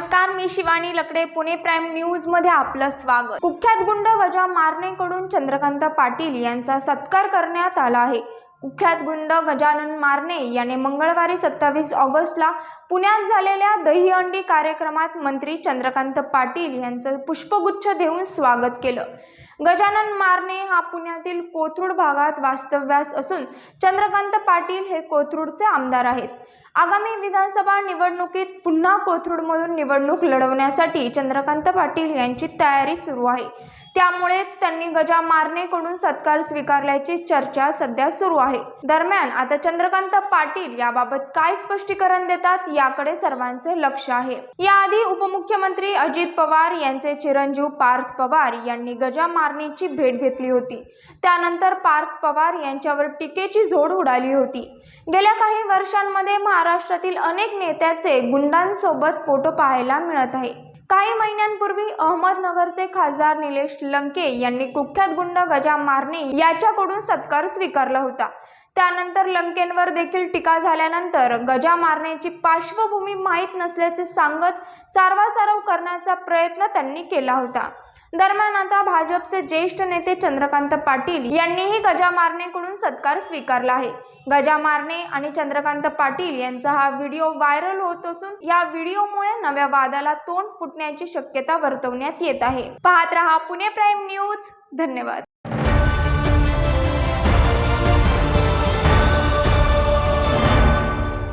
नमस्कार मी शिवानी लकडे पुणे प्राईम न्यूजमध्ये आपलं स्वागत. कुख्यात गुंड गजा मारणेकडून चंद्रकांत पाटील यांचा सत्कार करण्यात आला आहे. कुख्यात गुंड गजानन मारणे याने मंगळवारी सत्तावीस ऑगस्टला पुण्यात झालेल्या दहीहंडी कार्यक्रमात मंत्री चंद्रकांत पाटील यांचं पुष्पगुच्छ देऊन स्वागत केलं. गजानन मारणे हा पुण्यातील कोथरूड भागात वास्तव्यास असून चंद्रकांत पाटील हे कोथरूडचे आमदार आहेत. आगामी विधानसभा निवडणुकीत पुन्हा कोथरूडमधून निवडणूक लढवण्यासाठी चंद्रकांत पाटील यांची तयारी सुरू आहे. त्यामुळेच त्यांनी गजा मारणेकडून सत्कार स्वीकारल्याची चर्चा सध्या सुरू आहे. दरम्यान आता चंद्रकांत पाटील याबाबत काय स्पष्टीकरण देतात याकडे सर्वांचे लक्ष आहे. याआधी उपमुख्यमंत्री अजित पवार यांचे चिरंजीव पार्थ पवार यांनी गजा मारणेची भेट घेतली होती. त्यानंतर पार्थ पवार यांच्यावर टीकेची झोड उडाली होती. गेल्या काही वर्षांमध्ये महाराष्ट्रातील अनेक नेत्याचे गुंडांसोबत फोटो पाहायला मिळत आहे. काही महिन्यांपूर्वी अहमदनगरचे खासदार निलेश लंके यांनी कुख्यात गुंड गजा मारणे याच्याकडून सत्कार स्वीकारला होता. त्यानंतर लंकेंवर देखील टीका झाल्यानंतर गजा मारण्याची पार्श्वभूमी माहीत नसल्याचे सांगत सारवासारव करण्याचा प्रयत्न त्यांनी केला होता. दरम्यान आता भाजपचे ज्येष्ठ नेते चंद्रकांत पाटील यांनीही गजा मारणेकडून सत्कार स्वीकारला आहे. गजा मारणे आणि चंद्रकांत पाटील यांचा हा व्हिडिओ व्हायरल होत असून या व्हिडिओमुळे नव्या वादाला तोंड फुटण्याची शक्यता वर्तवण्यात येत आहे. पाहत रहा पुणे प्राईम न्यूज. धन्यवाद.